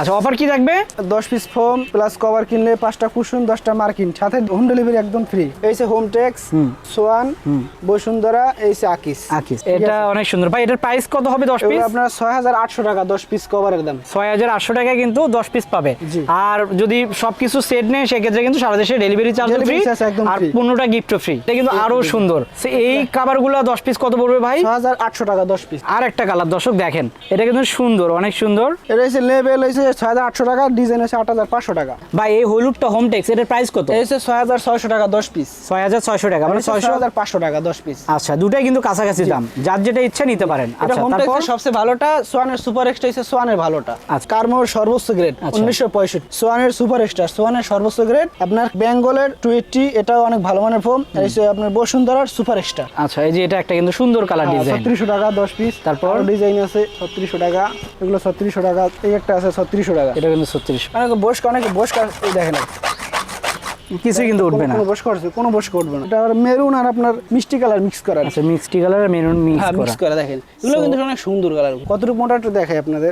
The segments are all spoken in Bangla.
আচ্ছা অফার কি থাকবে? দশ পিস ফোম প্লাস কভার কিনলে পাঁচটা কুশন দশটা মার্কিন সাথে হোম ডেলিভারি একদম ফ্রি এই যে হোম। টেক্স সোয়ান বসুন্ধরা এই যে আকিস। আকিস। এটা অনেক সুন্দর। ভাই এটার প্রাইস কত হবে দশ পিস আপনার ছয় হাজার আটশো টাকা দশ পিস কভারের দাম। ছয় হাজার আটশো টাকায় কিন্তু দশ পিস পাবে। আর যদি সবকিছু সেট নেয় সেক্ষেত্রে কিন্তু সারা দেশে ডেলিভারি চার্জ ফ্রি একদম আর। পনেরোটা গিফট ফ্রি এটা কিন্তু আরও সুন্দর। এই কাবারগুলো দশ পিস কত পড়বে ভাই? ছয় হাজার আটশো টাকা দশ পিস আর একটা কালার দর্শক দেখেন। এটা কিন্তু সুন্দর অনেক সুন্দর। এটা হচ্ছে হয়েছে ছয় হাজার আটশো টাকা ডিজাইন হচ্ছে আট হাজার পাঁচশো টাকা। ভাই এই হলুদটা হোম টেক্স এটার প্রাইস কত? এই হচ্ছে ছয় হাজার ছয়শো টাকা দশ পিস ছয় হাজার ছয়শো টাকা মানে ছয়শো হাজার পাঁচশো টাকা দশ পিস আচ্ছা দুটাই কিন্তু কাছাকাছি দাম। যার যেটা ইচ্ছা নিতে পারেন। আচ্ছা তারপর? সবচেয়ে ভালোটা সোয়ানের সুপার এক্সট্রা হচ্ছে সোয়ানের ভালোটা। আচ্ছা। কার্মোর সর্বোচ্চ গ্রেড আচ্ছা। উনিশশো পঁয়ষট্টি। সোয়ানের সুপার এক্সট্রা সোয়ানের সর্বোচ্চ গ্রেড আপনার বেঙ্গলের টুয়েটি এটাও অনেক ভালো মানের ফোম আপনার বসুন্ধরার সুপার এক্সট্রা আচ্ছা এই যে এটা একটা কিন্তু সুন্দর কালার ডিজাইন ছত্রিশশো টাকা দশ পিস তারপর? ডিজাইন আছে ছত্রিশশো টাকা। এগুলো ছত্রিশশো টাকা এই একটা আছে ছত্রিশশো টাকা। এটা কিন্তু ছত্রিশ। মানে বস অনেকে বস দেখে দেখেন কিছুই কিন্তু উঠবে না। কোনো বস করছে কোনো বস করবে না। এটা মেরুন আর আপনার মিষ্টি কালার মিক্স করা আচ্ছা মিক্সড কালার আর মেরুন মিক্স হ্যাঁ করা। মিক্স করা দেখেন। এগুলো কিন্তু অনেক সুন্দর কালার কতটুকু মোটা একটু দেখাই আপনাদের?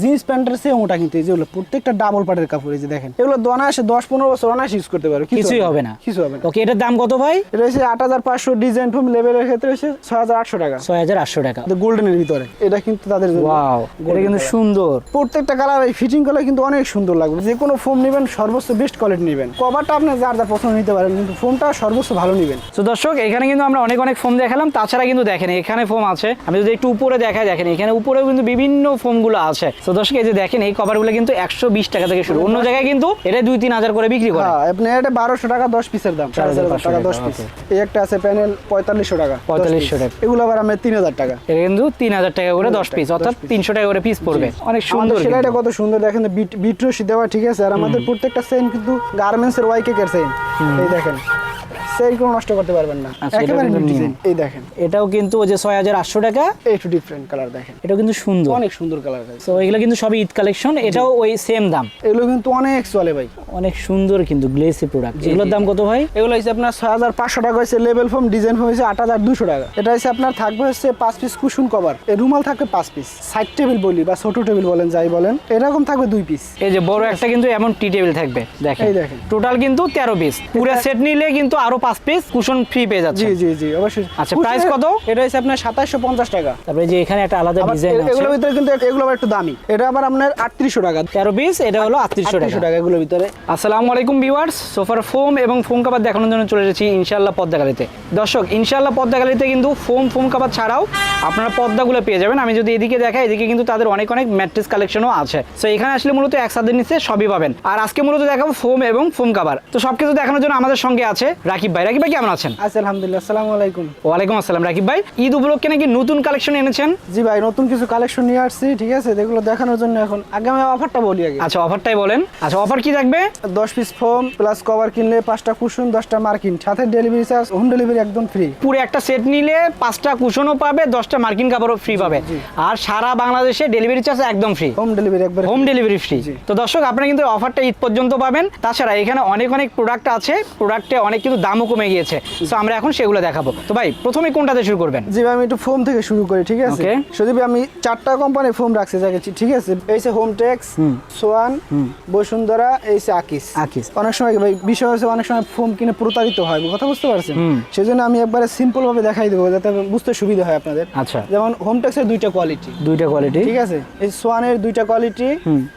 জিন্স প্যান্টের চেয়ে মোটা কিন্তু এই যেগুলো প্রত্যেকটা ডাবল পাটের কাপড় এই যে দেখেন। এগুলো দোনা আসে দশ পনেরো বছর অনায়াসে ইউজ করতে পারো কিছুই হবে না। কিছু হবে না। ওকে এটার দাম কত ভাই? এটা হচ্ছে আট হাজার পাঁচশো ডিজাইন ফোম লেভেলের ক্ষেত্রে হচ্ছে ছয় হাজার আটশো টাকা। ছয় হাজার আটশো টাকা। গোল্ডেনের ভিতরে। এটা কিন্তু তাদের জন্য ওয়াও এটা কিন্তু সুন্দর। প্রত্যেকটা কালার এই ফিটিং করলে কিন্তু অনেক সুন্দর লাগবে। যে কোনো ফোম নেবেন সর্বোচ্চ বেস্ট কোয়ালিটি নেবেন। কভারটা আপনি যার যার পছন্দ নিতে পারেন কিন্তু ফোনটা সর্বোচ্চ ভালো নেবেন। তো দর্শক এখানে কিন্তু আমরা অনেক অনেক ফোম দেখালাম তাছাড়া কিন্তু দেখেন এখানে ফোম আছে। আমি যদি একটু উপরে দেখাই দেখেন এখানে উপরেও কিন্তু বিভিন্ন ফোমগুলো আছে। তো দর্শক এই যে দেখেন এই কভারগুলো কিন্তু একশো বিশ টাকা থেকে শুরু। অন্য জায়গায় কিন্তু এটা দুই তিন হাজার করে বিক্রি করে। হ্যাঁ আপনি এটা বারোশো টাকা দশ পিসের দাম। সাড়ে টাকা দশ পিস। এই একটা আছে প্যানেল পঁয়তাল্লিশশো টাকা 4500 টাকা। এগুলো আবার আমি তিন হাজার টাকা। এটা কিন্তু তিন হাজার টাকা করে দশ পিস অর্থাৎ তিনশো টাকা করে পিস পড়বে। অনেক সুন্দর সেলাইটা কত সুন্দর দেখেন বিট বিটরসি দেওয়া ঠিক আছে আর আমাদের প্রত্যেকটা সেন কিন্তু গার্মেন্টস এর ওয়াই সেন এই দেখেন সেন কোনো নষ্ট করতে পারবেন না। আচ্ছা, একেবারে। এই দেখেন। এটাও কিন্তু ওই যে ছয় হাজার আটশো টাকা। একটু ডিফারেন্ট কালার দেখেন। এটাও কিন্তু সুন্দর। অনেক সুন্দর কালার তো এগুলো কিন্তু সবই ঈদ কালেকশন এটাও ওই সেম দাম। এগুলো কিন্তু অনেক চলে ভাই। অনেক সুন্দর কিন্তু গ্লেসি প্রোডাক্ট এগুলোর দাম কত ভাই? এগুলো হচ্ছে আপনার ছয় হাজার পাঁচশো টাকা হচ্ছে লেভেল ফোম ডিজাইন ফোম হচ্ছে আট হাজার দুশো টাকা। এটা হচ্ছে আপনার থাকবে হচ্ছে পাঁচ পিস কুশন কভার রুমাল থাকবে পাঁচ পিস সাইড টেবিল বলি বা ছোট টেবিল বলেন যাই বলেন এরকম থাকবে দুই পিস এই যে বড় একটা কিন্তু এমন টি টেবিল থাকবে দেখেন। এই দেখেন। টোটাল কিন্তু তেরো পিস পুরো সেট নিলে কিন্তু আরও পাঁচ পিস কুশন ফ্রি পেয়ে যাচ্ছে জি জি জি অবশ্যই। আচ্ছা, price কত? এটা হচ্ছে আপনার সাতাশশো পঞ্চাশ টাকা। তারপরে যে এখানে একটা আলাদা ডিজাইন আছে এগুলোর ভিতরে কিন্তু এগুলো আবার একটু দামি। এটা আবার আপনার আটত্রিশশো টাকা। তেরো পিস এটা হলো আটত্রিশশো টাকা। টাকা এগুলোর ভিতরে। আসসালামু আলাইকুম ভিউয়ার্স সোফার ফোম এবং ফোম কাবার দেখানোর জন্য চলে এসেছি ইনশাল্লাহ পদ্মা গ্যালারিতে দর্শক ইনশাল্লাহ পদ্মা গ্যালারিতে কিন্তু ফোম ফোম কাবার ছাড়াও আপনারা পদ্মাগুলো পেয়ে যাবেন। আমি যদি এদিকে দেখাই এদিকে কিন্তু তাদের অনেক অনেক ম্যাট্রেস কালেকশনও আছে। তো এখানে আসলে মূলত এক সাদের নিচে সবই পাবেন। আর আজকে মূলত দেখাবো ফোম এবং ফোম কাবার তো সবকিছু দেখানোর জন্য আমাদের সঙ্গে আছে রাকিব ভাই। রাকিব ভাই কেমন আছেন? আচ্ছা আলহামদুলিল্লাহ। আসসালামু আলাইকুম। ওয়ালাইকুম আসসালাম রাকিব ভাই। ঈদ উপলক্ষে নাকি নতুন কালেকশন এনেছেন? জি ভাই নতুন কিছু কালেকশন নিয়ে আসছি ঠিক আছে? এগুলো দেখানোর জন্য এখন। আগে আমি অফারটা বলি আগে। আচ্ছা অফারটাই বলেন। আচ্ছা অফার কি থাকবে? দশ পিস ফোম প্লাস কভার কিনলে পাঁচটা কুশন দশটা মার্কিন সাথে ডেলিভারি চার্জ হোম ডেলিভারি একদম ফ্রি পুরো একটা সেট নিলে পাঁচটা কুশনও পাবে দশটা মার্কিন কাপড়ও ফ্রি পাবে। আর সারা বাংলাদেশে ডেলিভারি চার্জ একদম ফ্রি হোম ডেলিভারি একবার হোম ডেলিভারি ফ্রি তো দর্শক আপনারা কিন্তু অফারটা ঈদ পর্যন্ত পাবেন। তাছাড়া এখানে অনেক অনেক প্রোডাক্ট আছে প্রোডাক্টে অনেক কিন্তু দামও কমে গিয়েছে। তো আমরা এখন সেগুলো দেখাবো। তো ভাই প্রথমে কোনটাতে শুরু করবেন? জি ভাই, আমি একটু ফোম থেকে শুরু করি ঠিক আছে. শুধু আমি চারটা কোম্পানির ফোম রাখছি যাকে ঠিক আছে? এই যে হোম। টেক্স সোয়ান বসুন্ধরা এই যে আকিস আকিস। অনেক সময় ভাই বিষয় হচ্ছে অনেক সময় ফোম কিনে প্রতারিত হয় কথা বুঝতে পারছেন। সেজন্য আমি একবারে সিম্পল ভাবে দেখাই দেবো যাতে বুঝতে সুবিধা হয় আপনাদের। আচ্ছা। যেমন হোম টেক্সের দুইটা কোয়ালিটি দুইটা কোয়ালিটি ঠিক আছে? এই সোয়ানের দুইটা কোয়ালিটি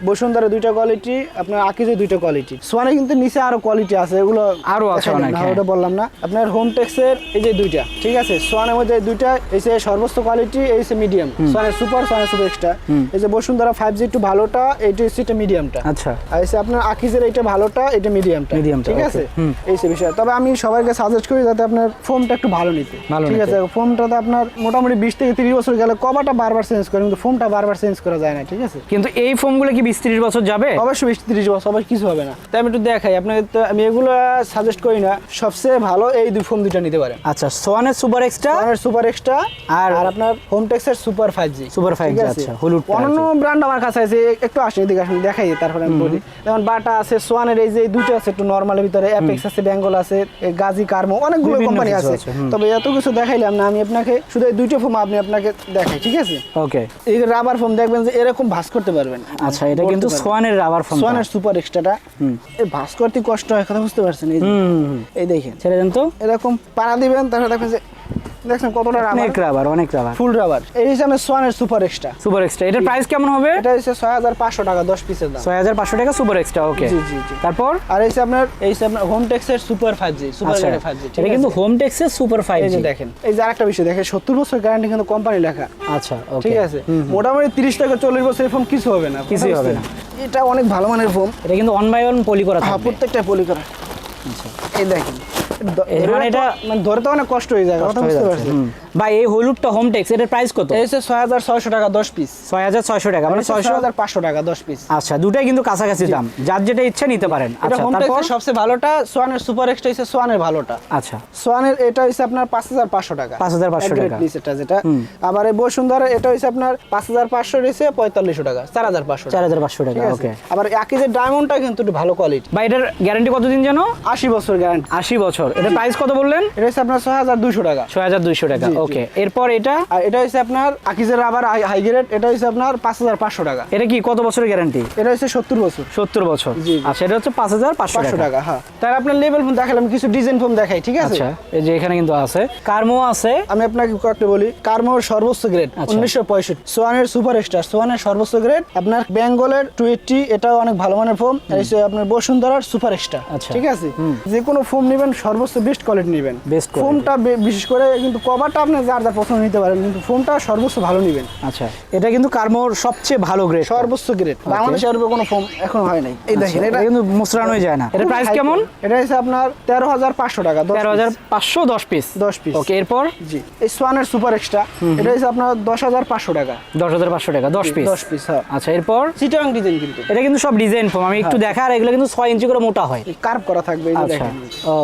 বসুন্ধরা দুইটা কোয়ালিটি আপনার আকিজের দুইটা কোয়ালিটি সোয়ানে কিন্তু নিচে আরও কোয়ালিটি আছে এগুলো আরও আছে অনেক, না, হ্যাঁ। ওটা বললাম না। আপনার হোম টেক্সের এই যে দুইটা ঠিক আছে? সোয়ানের মধ্যে দুইটা এই যে সর্বোচ্চ কোয়ালিটি এই যে মিডিয়াম সোয়ানের সুপার সোয়ানের সুপার এক্সট্রা এই যে বসুন্ধরা ফাইভ জি একটু ভালোটা এইটা হচ্ছে এটা মিডিয়ামটা আচ্ছা। আর এই যে আপনার আকিজের এইটা ভালোটা এটা মিডিয়ামটা Mediumটা, ঠিক আছে? এই সে বিষয়। তবে আমি সবাইকে সাজেস্ট করি যাতে আপনার ফোমটা একটু ভালো নিতে। ভালো ঠিক। আছে? ফোমটাতে আপনার মোটামুটি বিশ থেকে তিরিশ বছর গেলে কভারটা বারবার চেঞ্জ করে কিন্তু ফোমটা বারবার চেঞ্জ করা যায় না ঠিক আছে? কিন্তু এই ফোমগুলো কি বিশ ত্রিশ বছর যাবে? অবশ্যই বিশ তিরিশ বছর আবার কিছু হবে না। তাই আমি একটু দেখাই আপনাকে তো আমি এগুলো সাজেস্ট করি না। সবচেয়ে ভালো এই দুই ফোন দুইটা নিতে পারেন আচ্ছা সোয়ানের সুপার এক্সট্রা সোয়ানের সুপার এক্সট্রা আর- আর আপনার home টেক্সের super five G Super 5G, আচ্ছা, হলুদটা আর অন্যান্য ব্র্যান্ড আমার কাছে আছে একটু আসেন এদিকে আসেন দেখাই তারপরে আমি বলি। যেমন বাটা আছে সোয়ানের এই যে দুটো আছে একটু নর্মালের ভিতরে অ্যাপেক্স আছে বেঙ্গল আছে গাজি কার্মো অনেকগুলো কোম্পানি আছে। তবে এত কিছু দেখাইলাম না আমি আপনাকে শুধু এই দুইটা ফোন আপনি আপনাকে দেখাই ঠিক আছে? ওকে এই রাবার ফোম দেখবেন যে এরকম ভাস করতে পারবেন। আচ্ছা এটা কিন্তু সোয়ানের রাবার ফোন সোয়ানের সুপার এক্সট্রাটা এই ভাস করতে কষ্ট কথা বুঝতে পারছেন এই দেখেন ছেড়ে দেন তো। এরকম পাড়া দিবেন তারপরে দেখবেন যে দেখছেন কতটা রাবার অনেক রাবার অনেক রাবার ফুল রাবার এই হিসাবে সোয়ানের সুপার এক্সট্রা সুপার এক্সট্রা এটার প্রাইস কেমন হবে? এটা হচ্ছে ছয় হাজার পাঁচশো টাকা দশ পিসের দাম। ছয় হাজার পাঁচশো টাকা সুপার এক্সট্রা ওকে জি, জি, জি। তারপর? আর এই আপনার এই আপনার হোম টেক্সের সুপার ফাইভ জি সুপার আচ্ছা। ফাইভ জি এটা কিন্তু হোম টেক্সের সুপার ফাইভ এই যে দেখেন এই যে আরেকটা বিষয় দেখেন সত্তর বছর গ্যারান্টি কিন্তু কোম্পানি লেখা। আচ্ছা ওকে ঠিক আছে? মোটামুটি তিরিশ থেকে চল্লিশ বছর ফোন কিছু হবে না কিছুই হবে বুঝছেন? এটা অনেক ভালো মানের ফোন এটা কিন্তু অন বাই অন পলি করা হ্যাঁ প্রত্যেকটা পলি করা। এই দেখেন দ- এই ধরে মানে এটা- মানে ধরতে তো অনেক কষ্ট হয়ে যায় কথা বুঝতে পারছেন? ভাই এই হলুদটা হোম টেক্স এটার প্রাইস কত? এই হচ্ছে ছয় হাজার ছয়শো টাকা দশ পিস ছয় হাজার ছয়শো টাকা মানে ছয় ছয়শো হাজার পাঁচশো টাকা দশ পিস আচ্ছা দুটাই কিন্তু কাছাকাছি দাম। যার যেটা ইচ্ছা নিতে পারেন। আচ্ছা তারপর? সবচেয়ে ভালোটা সোয়ানের সুপার এক্সট্রা হচ্ছে সোয়ানের ভালোটা। আচ্ছা। সোয়ানের এটা হচ্ছে আপনার পাঁচ হাজার পাঁচশো টাকা। 5,500 এক grade টাকা। এটা যেটা। আবার এই বসুন্ধরা এটা হচ্ছে আপনার পাঁচ হাজার পাঁচশো রয়েছে পঁয়তাল্লিশশো টাকা চার হাজার পাঁচশো চার হাজার পাঁচশো টাকা ওকে আবার একই যে ডায়মন্ডটা কিন্তু একটু ভালো কোয়ালিটি ভাই এটার গ্যারান্টি কতদিন যেন? আশি বছর গ্যারান্টি আশি বছর। এটা প্রাইস কত বললেন? এটা হচ্ছে আপনার ছয় হাজার দুশো টাকা। ছয় হাজার দুইশো টাকা। ওকে এরপর এটা? এটা হচ্ছে আপনার আকিজের আবার হাই গ্রেড এটা হচ্ছে আপনার পাঁচ হাজার পাঁচশো টাকা। এটা কি কত বছরের গ্যারান্টি এটা হচ্ছে সত্তর বছর। সত্তর বছর। জি। আচ্ছা এটা হচ্ছে পাঁচ হাজার পাঁচশো টাকা। হ্যাঁ। তার আপনার লেভেল ফোন দেখালাম কিছু ডিজাইন ফোন দেখাই ঠিক আছে? আচ্ছা এই যে এখানে কিন্তু আছে। কার্মো আছে। আমি আপনাকে কয়েকটা বলি কার্মোর সর্বোচ্চ গ্রেড আচ্ছা। উনিশশো পঁয়ষট্টি। সোয়ানের সুপার স্টার সোয়ানের সর্বোচ্চ গ্রেড আপনার বেঙ্গলের টুয়েটি এটাও অনেক ভালো মানের ফোম আর আপনার বসুন্ধরার সুপার স্টার আচ্ছা। ঠিক আছে? যে কোনো ফোম নেবেন সর্বোচ্চ বেস্ট কোয়ালিটি নেবেন। Quality। ফোমটা বিশেষ করে কিন্তু কভারটা যার যার পছন্দ নিতে পারেন কিন্তু ফোমটা সর্বোচ্চ ভালো নেবেন। আচ্ছা। এটা কিন্তু কার্মোর সবচেয়ে ভালো গ্রেড সর্বোচ্চ গ্রেড বাংলাদেশে আর কোনো ফোম এখন হয় নাই। এই দেখেন এটা এটা কিন্তু মুসরানোই যায় না। এটা প্রাইস কেমন? এটা হচ্ছে আপনার তেরো হাজার পাঁচশো টাকা তেরো হাজার পাঁচশো দশ পিস দশ পিস ওকে এরপর? জি এই সোয়ানের সুপার এক্সট্রা এটা হচ্ছে আপনার দশ হাজার পাঁচশো টাকা। দশ হাজার পাঁচশো টাকা দশ পিস দশ পিস হ্যাঁ। আচ্ছা এরপর? ডিজাইন কিন্তু। এটা কিন্তু সব ডিজাইন ফোম আমি একটু দেখা আর এগুলো কিন্তু ছয় ইঞ্চি করে মোটা হয়। কার্ভ করা থাকবে আচ্ছা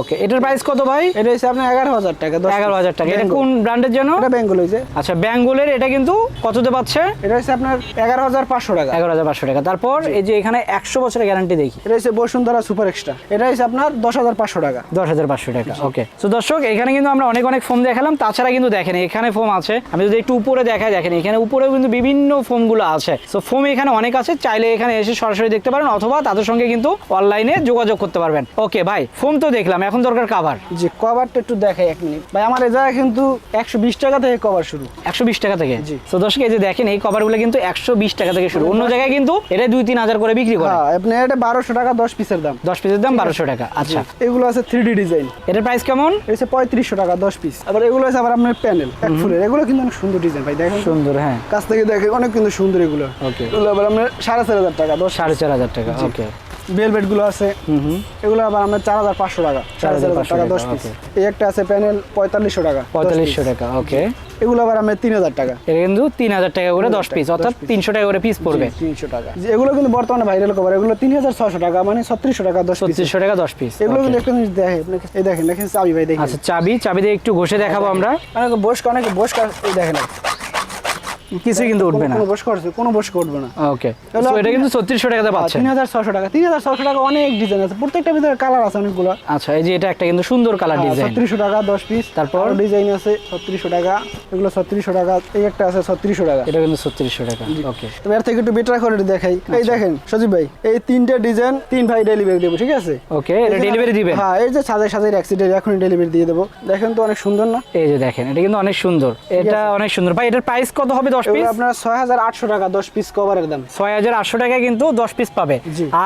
ওকে এটার প্রাইস কত ভাই? এটা হচ্ছে আপনার এগারো হাজার টাকা এগারো হাজার টাকা। এটা কোন ব্র্যান্ডের জন্য? এটা বেঙ্গল হয়েছে আচ্ছা ব্যাঙ্গলের এটা কিন্তু কততে পাচ্ছে? এটা হচ্ছে আপনার এগারো হাজার পাঁচশো টাকা। এগারো হাজার পাঁচশো টাকা। তারপর এই যে এখানে একশো বছরের গ্যারান্টি দেখি। এটা হচ্ছে বসুন্ধরা সুপার এক্সট্রা। এটা হচ্ছে আপনার দশ হাজার পাঁচশো টাকা। দশ হাজার পাঁচশো টাকা ওকে তো দর্শক এখানে কিন্তু আমরা অনেক অনেক ফোম দেখালাম। তাছাড়া কিন্তু দেখেন এখানে ফোম আছে। আমি যদি একটু উপরে দেখাই দেখেন এখানে উপরেও কিন্তু বিভিন্ন ফোমগুলো আছে। তো ফোম এখানে অনেক আছে। চাইলে এখানে এসে সরাসরি দেখতে পারেন অথবা তাদের সঙ্গে কিন্তু অনলাইনে যোগাযোগ করতে পারবেন। ওকে ভাই ফোম তো দেখলাম। এখন দরকার কাভার যে কভারটা একটু দেখাই এক মিনিট ভাই আমার এই জায়গায় কিন্তু একশো বিশ টাকা থেকে কভার শুরু। একশো বিশ টাকা থেকে? জি। তো দর্শক এই যে দেখেন এই কভারগুলো কিন্তু একশো বিশ টাকা থেকে শুরু। অন্য জায়গায় কিন্তু এটা দুই তিন হাজার করে বিক্রি করে। হ্যাঁ আপনি এটা বারোশো টাকা দশ পিসের দাম। দশ পিসের দাম বারোশো টাকা আচ্ছা। এগুলো আছে থ্রি ডি ডিজাইন এটার প্রাইস কেমন? হচ্ছে পঁয়ত্রিশশো টাকা দশ পিস। আবার এগুলো আছে আবার আপনার প্যানেল এক ফুলের। এগুলো কিন্তু অনেক সুন্দর ডিজাইন ভাই দেখেন। সুন্দর হ্যাঁ। কাছ থেকে দেখে অনেক কিন্তু সুন্দর এগুলো. এগুলো আবার আপনার সাড়ে চার হাজার টাকা দশ সাড়ে চার হাজার টাকা ওকে আছে। এগুলো আবার আমরা চার হাজার পাঁচশো টাকা। চার হাজার টাকা দশ পিস এই একটা আছে প্যানেল পঁয়তাল্লিশশো টাকা পঁয়তাল্লিশশো টাকা ওকে। এগুলো আবার আমরা তিন হাজার টাকা। এটা কিন্তু তিন হাজার টাকা করে দশ পিস অর্থাৎ তিনশো টাকা করে পিস পড়বে। তিনশো টাকা। এগুলো কিন্তু বর্তমানে ভাইরাল কভার এগুলো তিন হাজার ছশো টাকা মানে ছত্রিশশো টাকা দশ পিস ছত্রিশশো টাকা দশ পিস এগুলো কিন্তু একটা জিনিস দেখে এই দেখেন দেখেন চাবি ভাই দেখেন। আচ্ছা চাবি চাবি দিয়ে একটু ঘষে দেখাবো আমরা। অনেকে বস অনেকে বস এই দেখেন। কিছুই কিন্তু উঠবে না। কোনো বস করছে কোনো বস করবে না। ওকে এগুলো এটা কিন্তু ছত্রিশশো টাকাতে পাচ্ছেন। তিন হাজার ছশো টাকা তিন হাজার ছশো টাকা অনেক ডিজাইন আছে। প্রত্যেকটা ভিতরে কালার আছে অনেকগুলো। আচ্ছা এই যে এটা একটা কিন্তু সুন্দর কালার ডিজাইন ছত্রিশশো টাকা দশ পিস তারপর? ডিজাইন আছে ছত্রিশশো টাকা। এগুলো ছত্রিশশো টাকা এই একটা আছে ছত্রিশশো টাকা। এটা কিন্তু ছত্রিশশো টাকা ওকে তবে এর থেকে একটু বেটার কোয়ালিটি দেখাই। এই দেখেন সজীব ভাই এই তিনটে ডিজাইন তিন ভাই ডেলিভারি দেবো ঠিক আছে? ওকে এটা ডেলিভারি দিবেন? হ্যাঁ এই যে সাজাই সাজাই অ্যাক্সিডেন্ট এখনই ডেলিভারি দিয়ে দেবো। দেখেন তো অনেক সুন্দর না? এই যে দেখেন এটা কিন্তু অনেক সুন্দর। এটা অনেক সুন্দর। ভাই এটার প্রাইস কত হবে দশ এগুলো পিস আপনার ছয় হাজার আটশো টাকা দশ পিস কভারের দাম। ছয় হাজার আটশো টাকা কিন্তু দশ পিস পাবে।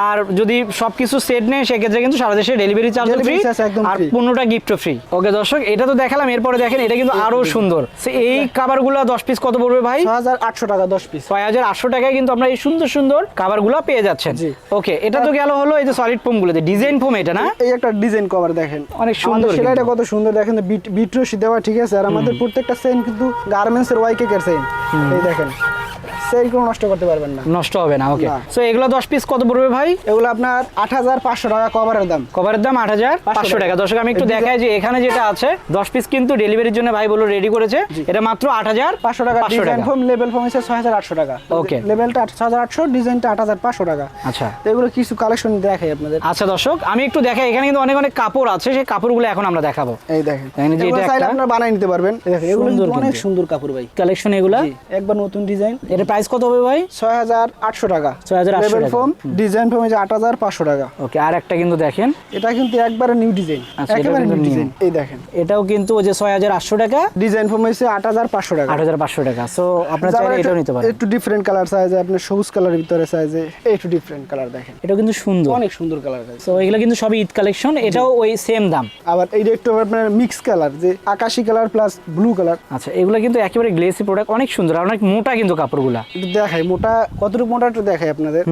আর যদি সবকিছু সেট নেয় সেক্ষেত্রে কিন্তু সারা দেশে ডেলিভারি চার্জ ফ্রি আর free। পনেরোটা গিফট ফ্রি ওকে দর্শক এটা তো দেখালাম এরপরে দেখেন এটা কিন্তু আরও সুন্দর। এই কাভারগুলো দশ পিস কত পড়বে ভাই? ছয় হাজার আটশো টাকা দশ পিস ছয় হাজার আটশো টাকায় কিন্তু আমরা এই সুন্দর সুন্দর কাভারগুলো পেয়ে যাচ্ছেন। ওকে এটা তো গেল হলো এই যে সলিড ফোমগুলো ডিজাইন ফোম এটা না? এই একটা ডিজাইন কভার দেখেন। অনেক সুন্দর সেলাইটা কত সুন্দর দেখেন বিট- বিটরসি দেওয়া ঠিক আছে। আর আমাদের প্রত্যেকটা সেন কিন্তু গার্মেন্টস এর ওয়াইকে এর সেন এই দেখেন। সেই কোনো নষ্ট করতে পারবেন না। নষ্ট হবে না ওকে সো এগুলো দশ পিস কত পড়বে ভাই? এগুলো আপনার আট হাজার পাঁচশো টাকা কভারের দাম। কভারের দাম আট হাজার পাঁচশো টাকা। দর্শক আমি একটু দেখাই যে এখানে যেটা আছে দশ পিস কিন্তু ডেলিভারির জন্য ভাই বলো রেডি করেছে। এটা মাত্র আট হাজার পাঁচশো টাকা। পাঁচশো ডিজাইন টাকা। লেভেল ছয় হাজার আটশো টাকা। Okay. লেভেলটা আট হাজার আটশো ডিজাইনটা আট হাজার পাঁচশো টাকা। আচ্ছা। তো এগুলো কিছু কালেকশন দেখাই আপনাদের। আচ্ছা দর্শক আমি একটু দেখাই। এখানে কিন্তু অনেক অনেক কাপড় আছে সেই কাপড়গুলো এখন আমরা দেখাবো। এই দেখেন। এগুলো এটা চাইলে আপনারা বানাই নিতে পারবেন। এই দেখেন এগুলো অনেক সুন্দর কাপড় ভাই। কালেকশন এগুলা? একবার নতুন ডিজাইন এটা প্রাইস কত হবে ভাই? ছয় হাজার আটশো টাকা। 6,800 লেভেল টাকা। ফোম ডিজাইন ফোম হচ্ছে আট হাজার পাঁচশো টাকা। ওকে আর একটা কিন্তু দেখেন। এটা কিন্তু একবারে নিউ ডিজাইন একেবারে নিউ ডিজাইন এই দেখেন। এটাও কিন্তু ওই যে ছয় হাজার আটশো টাকা। ডিজাইন ফোম হচ্ছে আট হাজার পাঁচশো টাকা। আট হাজার পাঁচশো টাকা। সো আপনার চাইলে এটাও নিতে পারেন। একটু ডিফারেন্ট কালার সাইজে আপনার সবুজ কালারের ভিতরে সাইজে একটু ডিফারেন্ট কালার দেখেন। এটাও কিন্তু সুন্দর। অনেক সুন্দর কালার সো এগুলো কিন্তু সবই ঈদ কালেকশন এটাও ওই সেম দাম। আবার এইটা একটু আপনার মিক্স কালার যে আকাশি কালার প্লাস ব্লু কালার আচ্ছা এগুলো কিন্তু একেবারে গ্লেসি প্রোডাক্ট অনেক সুন্দর। আর অনেক মোটা কিন্তু কাপড়গুলা। একটু দেখাই মোটা কতটুকু মোটা একটু দেখাই আপনাদের।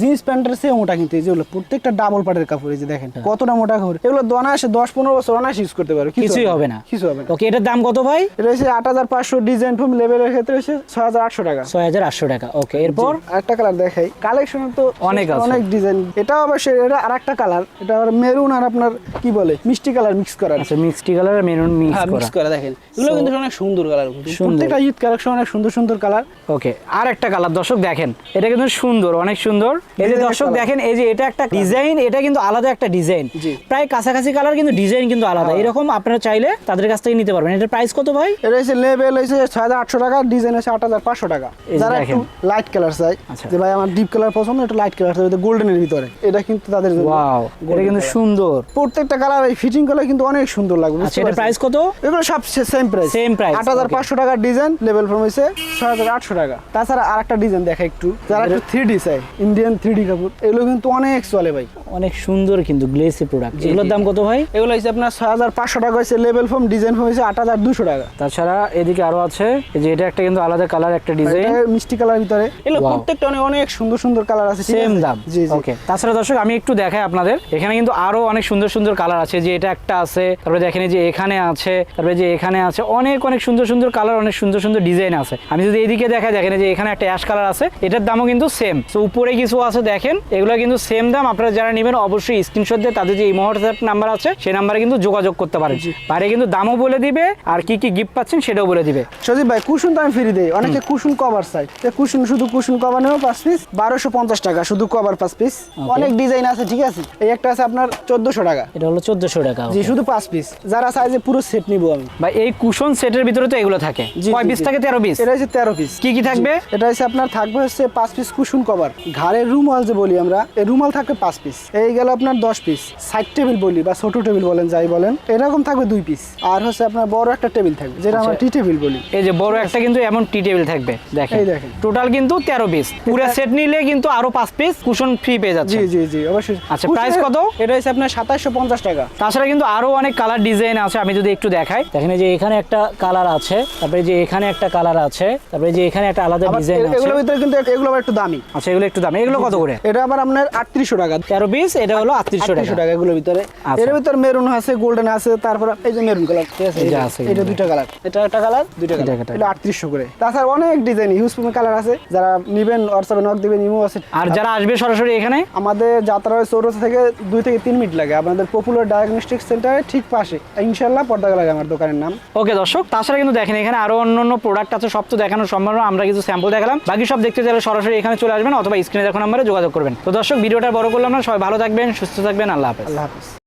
জিন্স প্যান্টের চেয়ে মোটা কিন্তু যেগুলো প্রত্যেকটা ডাবল পাটের কাপড় এই যে দেখেন হ্যাঁ। কতটা মোটা কাপড়। এগুলো দনাসে দশ পনেরো বছর অনায়াসে ইউজ করতে পারবে কিছুই হবে না। কিছু হবে না। ওকে এটার দাম কত ভাই? এটা হচ্ছে আট হাজার পাঁচশো ডিজাইন ফোম লেভেলের ক্ষেত্রে হচ্ছে ছয় হাজার আটশো টাকা। ছয় হাজার আটশো টাকা ওকে এরপর? একটা কালার দেখাই। কালেকশন তো অনেক অনেক ডিজাইন এটা অবশ্যই এটা আর একটা কালার এটা মেরুন আর আপনার কি বলে মিষ্টি কালার মিক্স করা। আচ্ছা মিক্সড কালার মেরুন মিক্স হ্যাঁ করা। দেখেন। এগুলো কিন্তু অনেক সুন্দর কালার প্রত্যেকটা ঈদ কালেকশন অনেক সুন্দর সুন্দর কালার ওকে আর একটা কালার দর্শক দেখেন এটা কিন্তু সুন্দর অনেক সুন্দর। এই যে দর্শক দেখেন এই যে এটা একটা ডিজাইন এটা কিন্তু আলাদা একটা ডিজাইন প্রায় কাছাকাছি কালার কিন্তু ডিজাইন কিন্তু আলাদা। হ্যাঁ। এরকম আপনারা চাইলে তাদের কাছ থেকে নিতে পারবেন। এটার প্রাইস কত ভাই? এটা হচ্ছে লেভেল হচ্ছে ছয় হাজার আটশো টাকা ডিজাইন হচ্ছে আট হাজার পাঁচশো টাকা। যারা একটু। লাইট কালার চাই। যে ভাই আমার ডিপ কালার পছন্দ একটু লাইট কালার চাই গোল্ডেনের ভিতরে। এটা কিন্তু তাদের জন্য ওয়াও এটা কিন্তু সুন্দর। প্রত্যেকটা কালার এই ফিটিং করলে কিন্তু অনেক সুন্দর লাগবে আচ্ছা এটা প্রাইস কত? এগুলো সব সেম প্রাইস সেম price, আট হাজার পাঁচশো টাকার ডিজাইন লেভেল ফর্ম হয়েছে ছয় হাজার আটশো টাকা। তাছাড়া আর একটা ডিজাইন দেখা একটু যারা একটু থ্রি ডি চাই ইন্ডিয়ান থ্রি ডি কাপড় এগুলো কিন্তু অনেক চলে ভাই। অনেক সুন্দর কিন্তু গ্লেসি প্রোডাক্ট এগুলোর দাম কত ভাই? এগুলো হচ্ছে আপনার ছয় হাজার পাঁচশো টাকা লেভেল ফর্ম ডিজাইন ফর্ম আট হাজার দুশো টাকা। তাছাড়া এদিকে আরও আছে এই যে এটা একটা কিন্তু আলাদা কালার একটা ডিজাইন মিষ্টি কালার ভিতরে। এগুলো প্রত্যেকটা অনেক অনেক সুন্দর সুন্দর কালার আছে সেম দাম। জি ওকে তাছাড়া দর্শক আমি একটু দেখাই আপনাদের। এখানে কিন্তু আরও অনেক সুন্দর সুন্দর কালার আছে যে এটা একটা আছে তারপরে দেখেন যে এখানে আছে তারপরে যে এখানে আছে অনেক অনেক সুন্দর সুন্দর কালার অনেক সুন্দর সুন্দর ডিজাইন আছে। আমি যদি এদিকে দেখাই দেখেন যে এখানে একটা অ্যাশ কালার আছে এটার দামও কিন্তু সেম তো উপরে কিছু আছে দেখেন এগুলো কিন্তু সেম দাম। আপনারা যারা নেবেন অবশ্যই স্ক্রিনশট দিয়ে তাদের যে এই হোয়াটসঅ্যাপ নাম্বার আছে সেই নাম্বারে কিন্তু যোগাযোগ করতে পারেন। বাইরে কিন্তু দামও বলে দিবে আর কি কি গিফট পাচ্ছেন সেটাও বলে দিবে। সজীব ভাই কুশন তো আমি ফ্রি দিই। অনেকে কুশন কভার চাই কুশন শুধু কুশন কভার নেব পাঁচ পিস বারোশো পঞ্চাশ টাকা শুধু কভার পাঁচ পিস অনেক ডিজাইন আছে ঠিক আছে? এই একটা আছে আপনার চোদ্দশো টাকা। এটা হলো চোদ্দশো টাকা জি শুধু পাঁচ পিস যারা চাইছে পুরো সেট নিবো আমি। বা এই কুশন সেটের ভিতরে তো এগুলো থাকে। কয় পিস থাকে? তেরো পিস এটা হচ্ছে তেরো পিস কি কি থাকবে? এটা হচ্ছে আপনার থাকবে হচ্ছে পাঁচ পিস কুশন কভার ঘাড়ের রুমাল যে বলি আমরা এই রুমাল থাকবে পাঁচ পিস এই গেল আপনার দশ পিস সাইড টেবিল বলি বা ছোট টেবিল বলেন যাই বলেন এরকম থাকবে দুই পিস আর হচ্ছে আপনার বড় একটা টেবিল থাকবে যেটা আমরা আচ্ছা। টি টেবিল বলি। এই যে বড় একটা কিন্তু এমন টি টেবিল থাকবে দেখেন। এই দেখেন। টোটাল কিন্তু তেরো পিস পুরো সেট নিলে কিন্তু আরও পাঁচ পিস কুশন ফ্রি পেয়ে যাচ্ছে। জি জি জি অবশ্যই। আচ্ছা, প্রাইস কত? এটা হচ্ছে আপনার সাতাশশো পঞ্চাশ টাকা। তাছাড়া কিন্তু আরও অনেক কালার ডিজাইন আছে আমি যদি একটু দেখাই। দেখেন এই যে এখানে একটা কালার আছে তারপরে যে এখানে একটা কালার আছে তারপরে যে এখানে একটা আলাদা আবার ডিজাইন এ- আছে। এগুলোর ভিতরে কিন্তু এগুলো আবার একটু দামি। আচ্ছা এগুলো একটু দাম। এগুলো কত করে? এটা আবার আপনার আটত্রিশশো টাকা। তেরো পিস এটা হলো আটত্রিশশো আটত্রিশশো টাকা টাকা এগুলোর ভিতরে। এর ভিতরে মেরুন আছে গোল্ডেন আছে তারপর এই যে মেরুন কালার ঠিক আছে? এই যে এই যে, আছে এটা দুইটা কালার এটা একটা কালার দুইটা কালার এটা আটত্রিশশো করে। তাছাড়া অনেক ডিজাইন হিউজ কালার আছে। যারা নিবেন হোয়াটসঅ্যাপে নক দিবেন ইমো আছে। আর যারা আসবে সরাসরি এখানে? আমাদের যাত্রা চৌরাস্তা থেকে দুই থেকে তিন মিনিট লাগে। আপনাদের পপুলার ডায়াগনস্টিক সেন্টারের ঠিক পাশে। ইনশাল্লাহ পর্দা লাগে আমার দোকানের নাম। ওকে দর্শক তাছাড়া কিন্তু দেখেন এখানে আরও অন্য অন্য প্রোডাক্ট আছে। সব তো দেখানো সম্ভাবনা আমরা কিছু স্যাম্পল দেখালাম। বাকি সব দেখতে চাইলে সরাসরি এখানে চলে আসবেন অথবা স্ক্রিনে দেখো নাম্বারে যোগাযোগ করবেন। তো দর্শক, ভিডিওটা বড় করলাম না। সবাই ভালো থাকবেন, সুস্থ থাকবেন, আল্লাহ হাফেজ। আল্লাহ হাফিজ।